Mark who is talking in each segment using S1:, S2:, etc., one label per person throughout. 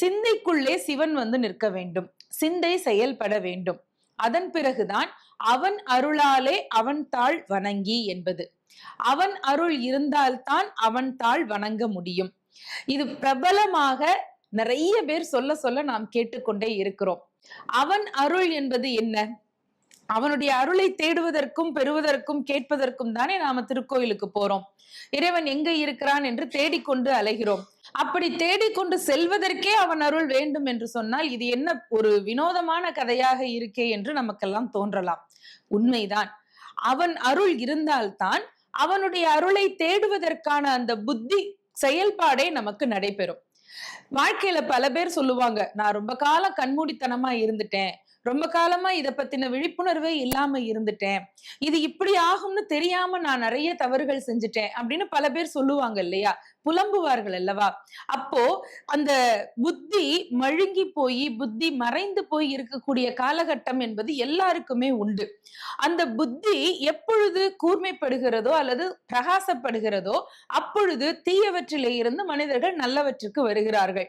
S1: சிந்தைக்குள்ளே சிவன் வந்து நிற்க வேண்டும். சிந்தை செயல்பட வேண்டும். அதன் பிறகுதான் அவன் அருளாலே அவன் தாள் வணங்கி என்பது. அவன் அருள் இருந்தால்தான் அவன் தாள் வணங்க முடியும். இது பிரபலமாக நிறைய பேர் சொல்ல சொல்ல நாம் கேட்டுக்கொண்டே இருக்கிறோம். அவன் அருள் என்பது என்ன? அவனுடைய அருளை தேடுவதற்கும் பெறுவதற்கும் கேட்பதற்கும் தானே நாம திருக்கோயிலுக்கு போறோம். இறைவன் எங்க இருக்கிறான் என்று தேடிக்கொண்டு அலைகிறோம். அப்படி தேடிக்கொண்டு செல்வதற்கே அவன் அருள் வேண்டும் என்று சொன்னால் இது என்ன ஒரு வினோதமான கதையாக இருக்கே என்று நமக்கெல்லாம் தோன்றலாம். உண்மைதான். அவன் அருள் இருந்தால்தான் அவனுடைய அருளை தேடுவதற்கான அந்த புத்தி செயல்பாடே நமக்கு நடைபெறும். வாழ்க்கையில பல பேர் சொல்லுவாங்க நான் ரொம்ப காலம் கண்மூடித்தனமா இருந்துட்டேன். ரொம்ப காலமா இத பத்தின விழிப்புணர்வே இல்லாம இருந்துட்டேன். இது இப்படி ஆகும்னு தெரியாம நான் நிறைய தவறுகள் செஞ்சுட்டேன். அப்படின்னு பல பேர் சொல்லுவாங்க இல்லையா? புலம்புவார்கள் அல்லவா? அப்போ அந்த புத்தி மழுங்கி போய் புத்தி மறைந்து போய் இருக்கக்கூடிய காலகட்டம் என்பது எல்லாருக்குமே உண்டு. அந்த புத்தி எப்பொழுது கூர்மைப்படுகிறதோ அல்லது பிரகாசப்படுகிறதோ அப்பொழுது தீயவற்றிலே இருந்து மனிதர்கள் நல்லவற்றுக்கு வருகிறார்கள்.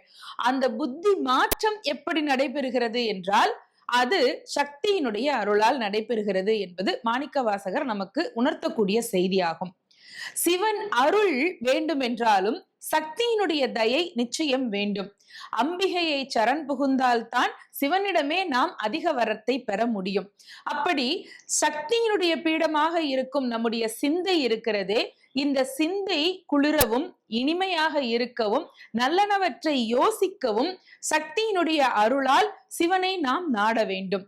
S1: அந்த புத்தி மாற்றம் எப்படி நடைபெறுகிறது என்றால் அது சக்தியினுடைய அருளால் நடைபெறுகிறது என்பது மாணிக்க வாசகர் நமக்கு உணர்த்தக்கூடிய செய்தியாகும். சிவன் அருள் வேண்டும் என்றாலும் சக்தியினுடைய தயை நிச்சயம் வேண்டும். அம்பிகையை சரண் புகுந்தால்தான் சிவனிடமே நாம் அதிக வரத்தை பெற முடியும். அப்படி சக்தியினுடைய பீடமாக இருக்கும் நம்முடைய சிந்தை இருக்கிறதே இந்த சிந்தை குளிரவும் இனிமையாக இருக்கவும் நல்லனவற்றை யோசிக்கவும் சக்தியினுடைய அருளால் சிவனை நாம் நாட வேண்டும்.